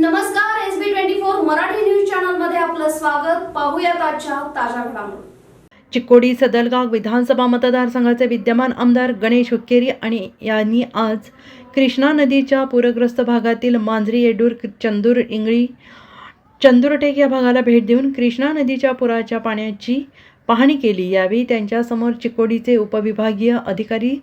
नमस्कार S B twenty four Marathi news चॅनलमध्ये आपलं स्वागत. पाहूया आजच्या ताज्या घडामोडी. चिकोडी सदलगाव विधानसभा मतदारसंघाचे विद्यमान आमदार गणेश हुक्केरी आणि यांनी आज कृष्णा नदीच्या पूरग्रस्त भागातील मांजरी येडूर चंदूर इंगळी चंदुरटेक या भागाला भेट देऊन कृष्णा नदीच्या पुराच्या पाण्याची पाहणी केली. यावेळी त्यांच्यासमोर चिकोडीचे उपविभागीय अधिकारी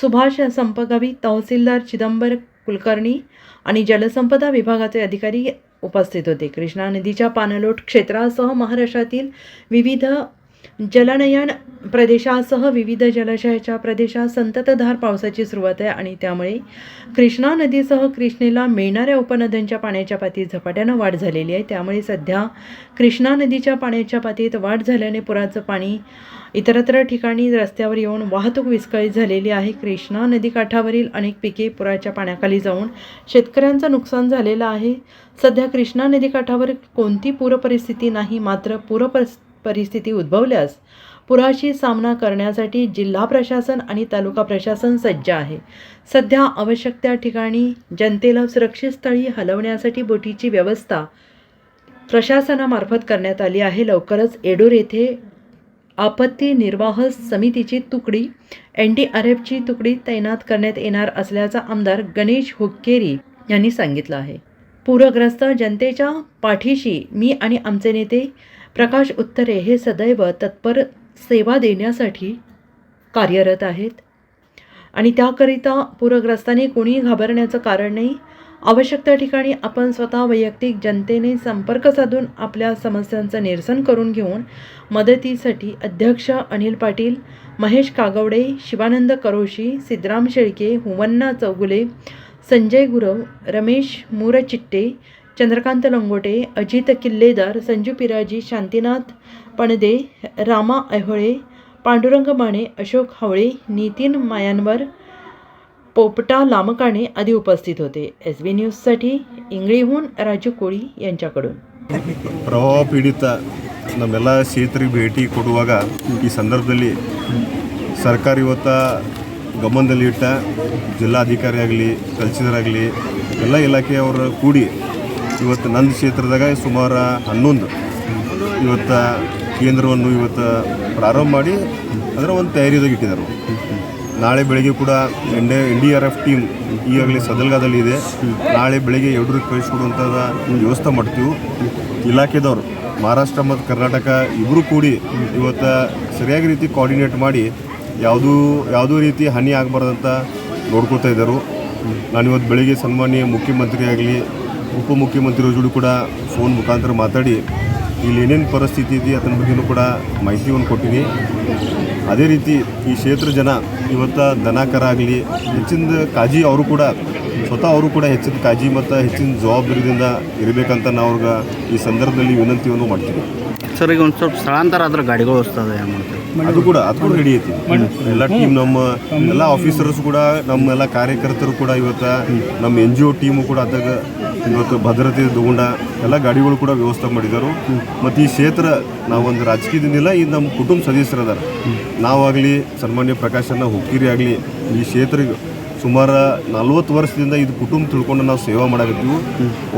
सुभाष संपगावी तहसीलदार चिदंबर कुलकर्णी आणि जलसंपदा विभागाचे अधिकारी उपस्थित होते. कृष्णा नदीच्या पाणलोट क्षेत्रासह महाराष्ट्रातील विविध जलनयन प्रदेशासह विविध जलाशयाच्या प्रदेशात संततधार पावसाची सुरुवात आहे आणि त्यामुळे कृष्णा नदीसह कृष्णेला मिळणाऱ्या उपनद्यांच्या पाण्याच्या पातळीत झपाट्यानं वाढ झालेली आहे. त्यामुळे सध्या कृष्णा नदीच्या पाण्याच्या पातळीत वाढ झाल्याने पुराचं पाणी इतरत्र ठिकाणी रस्त्यावर येऊन वाहतूक विस्कळीत झालेली आहे. कृष्णा नदीकाठावरील अनेक पिके पुराच्या पाण्याखाली जाऊन शेतकऱ्यांचं नुकसान झालेलं आहे. सध्या कृष्णा नदीकाठावर कोणती पूरपरिस्थिती नाही मात्र पूरपरिस्थिती परिस्थिती उद्भवल्यास पुराशी सामना करण्यासाठी जिल्हा प्रशासन आणि तालुका प्रशासन सज्ज आहे. सध्या आवश्यक त्या ठिकाणी जनतेला सुरक्षित स्थळी हलवण्यासाठी बोटीची व्यवस्था प्रशासनामार्फत करण्यात आली आहे. लवकरच एडूर येथे आपत्ती निर्वाह समितीची तुकडी एन डी आर एफची तुकडी तैनात करण्यात येणार असल्याचा आमदार गणेश हुक्केरी यांनी सांगितलं आहे. पूरग्रस्त जनतेच्या पाठीशी मी आणि आमचे नेते प्रकाश उत्तरे हे सदैव तत्पर सेवा देण्यासाठी कार्यरत आहेत. आणि त्याकरिता पूरग्रस्तांनी कोणीही घाबरण्याचं कारण नाही. आवश्यक त्या ठिकाणी आपण स्वतः वैयक्तिक जनतेने संपर्क साधून आपल्या समस्यांचं निरसन करून घेऊन मदतीसाठी अध्यक्ष अनिल पाटील महेश कागवडे शिवानंद करोशी सिद्धराम शेळके हुवन्ना चौगुले संजय गुरव रमेश मुरचिट्टे चंद्रकांत लंगोटे अजित किल्लेदार संजू पिराजी शांतीनाथ पणदे रामा ऐहोळे पांडुरंग माने अशोक हावळे नितीन मायांवर पोपटा लामकाणे आदी उपस्थित होते एस बी न्यूजसाठी इंगळीहून राजू कोळी यांच्याकडून ಪ್ರವಾಹ ಪೀಡಿತ ನಮ್ಮೆಲ್ಲ ಕ್ಷೇತ್ರಿಗೆ ಭೇಟಿ ಕೊಡುವಾಗ ಈ ಸಂದರ್ಭದಲ್ಲಿ ಸರ್ಕಾರ ಇವತ್ತ ಗಮನದಲ್ಲಿ ಇಟ್ಟ ಜಿಲ್ಲಾಧಿಕಾರಿ ಆಗಲಿ ತಹಸೀಲ್ದಾರ್ ಆಗಲಿ ಎಲ್ಲ ಇಲಾಖೆಯವರು ಕೂಡಿ ಇವತ್ತು ನನ್ನ ಕ್ಷೇತ್ರದಾಗ ಸುಮಾರು ಹನ್ನೊಂದು. ಇವತ್ತು ಕೇಂದ್ರವನ್ನು ಇವತ್ತು ಪ್ರಾರಂಭ ಮಾಡಿ ಅದರ ಒಂದು ತಯಾರಿದಾಗ ಇಟ್ಟಿದ್ದಾರೆ. ನಾಳೆ ಬೆಳಗ್ಗೆ ಕೂಡ N D N D R F team ಈಗಾಗಲೇ ಸದಲ್ಗಾದಲ್ಲಿ ಇದೆ. ನಾಳೆ ಬೆಳಗ್ಗೆ ಎರಡರಿಗೆ ಕಳಿಸ್ಕೊಡುವಂಥದ್ದು ವ್ಯವಸ್ಥೆ ಮಾಡ್ತೀವಿ. ಇಲಾಖೆದವರು, ಮಹಾರಾಷ್ಟ್ರ ಮತ್ತು ಕರ್ನಾಟಕ ಇಬ್ಬರು ಕೂಡಿ ಇವತ್ತು ಸರಿಯಾಗಿ ರೀತಿ ಕೋಆರ್ಡಿನೇಟ್ ಮಾಡಿ ಯಾವುದೂ ಯಾವುದೂ ರೀತಿ ಹಾನಿ ಆಗಬಾರ್ದಂತ ನೋಡ್ಕೊಳ್ತಾ ಇದ್ದರು. ನಾನು ಇವತ್ತು ಬೆಳಿಗ್ಗೆ ಸನ್ಮಾನ್ಯ ಮುಖ್ಯಮಂತ್ರಿ ಆಗಲಿ ಉಪಮುಖ್ಯಮಂತ್ರಿಗಳ ಜೋಡಿ ಕೂಡ ಫೋನ್ ಮುಖಾಂತರ ಮಾತಾಡಿ ಇಲ್ಲಿ ಏನೇನು ಪರಿಸ್ಥಿತಿ ಇದೆ ಅದನ್ನ ಬಗ್ಗೆಯೂ ಕೂಡ ಮಾಹಿತಿಯನ್ನು ಕೊಟ್ಟಿದೆ ಅದೇ ರೀತಿ ಈ ಕ್ಷೇತ್ರ ಜನ ಇವತ್ತು ದನಕರ ಆಗಲಿ ಹೆಚ್ಚಿನ ಕಾಜಿ ಅವರು ಕೂಡ ಸ್ವತಃ ಅವರು ಕೂಡ ಹೆಚ್ಚಿನ ಕಾಳಜಿ ಮತ್ತು ಹೆಚ್ಚಿನ ಜವಾಬ್ದಾರಿಯಿಂದ ಇರಬೇಕಂತ ನಾವು ಅವ್ರಿಗೆ ಈ ಸಂದರ್ಭದಲ್ಲಿ ವಿನಂತಿಯನ್ನು ಮಾಡ್ತೀವಿ. ಸರ್ ಈಗ ಒಂದು ಸ್ವಲ್ಪ ಸ್ಥಳಾಂತರ ಆದ್ರೆ ಗಾಡಿಗಳು ಮಾಡ್ತೀವಿ ಅದು ಕೂಡ ಅದು ಕೂಡ ರೆಡಿ ಐತಿ ಎಲ್ಲ ಟೀಮ್ ನಮ್ಮ ಎಲ್ಲ ಆಫೀಸರ್ಸ್ ಕೂಡ ನಮ್ಮೆಲ್ಲ ಕಾರ್ಯಕರ್ತರು ಕೂಡ ಇವತ್ತು ನಮ್ಮ ಎನ್ ಜಿ ಒ ಟೀಮು ಕೂಡ ಅದಾಗ ಇವತ್ತು ಭದ್ರತೆ ತಗೊಂಡ ಎಲ್ಲ ಗಾಡಿಗಳು ಕೂಡ ವ್ಯವಸ್ಥೆ ಮಾಡಿದರು. ಮತ್ತು ಈ ಕ್ಷೇತ್ರ ನಾವೊಂದು ರಾಜಕೀಯದಿಂದಿಲ್ಲ, ಈ ನಮ್ಮ ಕುಟುಂಬ ಸದಸ್ಯರು ಅದಾರ ನಾವಾಗಲಿ ಸನ್ಮಾನ್ಯ ಪ್ರಕಾಶನ ಹುಕ್ಕಿರಿ ಆಗಲಿ, ಈ ಕ್ಷೇತ್ರ ಸುಮಾರು ನಲ್ವತ್ತು ವರ್ಷದಿಂದ ಇದು ಕುಟುಂಬ ತಿಳ್ಕೊಂಡು ನಾವು ಸೇವೆ ಮಾಡಾಕತ್ತೀವಿ.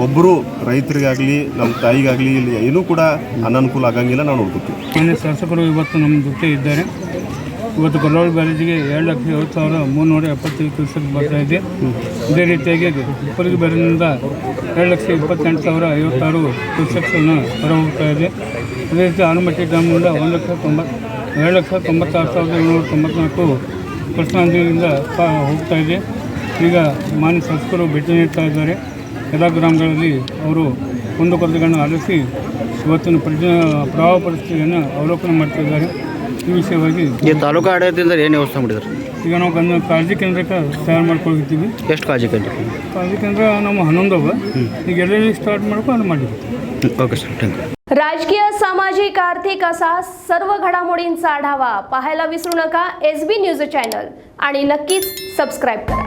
ಒಬ್ಬರು ರೈತರಿಗಾಗಲಿ, ನಮ್ಮ ತಾಯಿಗಾಗಲಿ ಇಲ್ಲಿ ಏನೂ ಕೂಡ ಅನಾನುಕೂಲ ಆಗಂಗಿಲ್ಲ, ನಾವು ನೋಡ್ಕೊತೀವಿ. ಶಾಸಕರು ಇವತ್ತು ನಮ್ಮ ಜೊತೆ ಇದ್ದಾರೆ. ಇವತ್ತು ಕೊಲ್ಲೂರು ಬ್ಯಾರೇಜಿಗೆ ಎರಡು ಲಕ್ಷ ಐವತ್ತು ಸಾವಿರ ಮುನ್ನೂರ ಎಪ್ಪತ್ತೈದು ಕ್ಯೂಸೆಕ್ ಬರ್ತಾ ಇದೆ. ಇದೇ ರೀತಿಯಾಗಿ ಉಪ್ಪರಿಗೆ ಬ್ಯಾರೇಜಿನಿಂದ ಎರಡು ಲಕ್ಷ ಇಪ್ಪತ್ತೆಂಟು ಸಾವಿರ ಐವತ್ತಾರು ಕ್ಯೂಸೆಕ್ಸನ್ನು ಹೊರ ಹೋಗ್ತಾ ಇದೆ. ಅದೇ ರೀತಿ ಆನಮಟ್ಟಿ ಡ್ಯಾಮ್ನಿಂದ ಒಂದು ಲಕ್ಷ ತೊಂಬತ್ತು ಎರಡು ಲಕ್ಷ ತೊಂಬತ್ತಾರು ಸಾವಿರದ ಏಳ್ನೂರ ತೊಂಬತ್ನಾಲ್ಕು ಕೃಷ್ಣಾ ನದಿಯಿಂದ ಹೋಗ್ತಾ ಇದೆ. ಈಗ ಮಾನ್ಯ ಶಾಸಕರು ಭೇಟಿ ನೀಡ್ತಾ ಇದ್ದಾರೆ. ಎಲ್ಲ ಗ್ರಾಮಗಳಲ್ಲಿ ಅವರು ಒಂದು ಕೊರತೆಗಳನ್ನು ಆಲಿಸಿ ಇವತ್ತಿನ ಪ್ರಜ ಪ್ರವಾಹ ಪರಿಸ್ಥಿತಿಯನ್ನು ಅವಲೋಕನ ಮಾಡ್ತಾ ಇದ್ದಾರೆ. ಈ ವಿಷಯವಾಗಿ ಈ ತಾಲೂಕು ಆಡಳಿತದಿಂದ ಏನು ವ್ಯವಸ್ಥೆ ಮಾಡಿದ್ರು ಈಗ ನಾವು ಗಂಧ ಕಾಳಜಿ ಕೇಂದ್ರಕ್ಕೆ ತಯಾರು ಮಾಡ್ಕೊಂಡಿದ್ದೀವಿ ಎಷ್ಟು ಕಾಳಜಿ ಕಂಡು ಕಾಳಜಿ ಕೇಂದ್ರ ನಮ್ಮ ಹನ್ನೊಂದು ಅವ ಈಗ ಎಲ್ಲೆಲ್ಲಿ ಸ್ಟಾರ್ಟ್ ಮಾಡ್ಕೊ ಅಲ್ಲಿ ಮಾಡಿದ್ದೀವಿ ಓಕೆ ಸರ್ ಥ್ಯಾಂಕ್ ಯು राजकीय सामाजिक आर्थिक असा सर्व घडामोडींचा आढावा पाहायला विसरू नका एस बी न्यूज चॅनल आणि नक्कीच सबस्क्राईब करा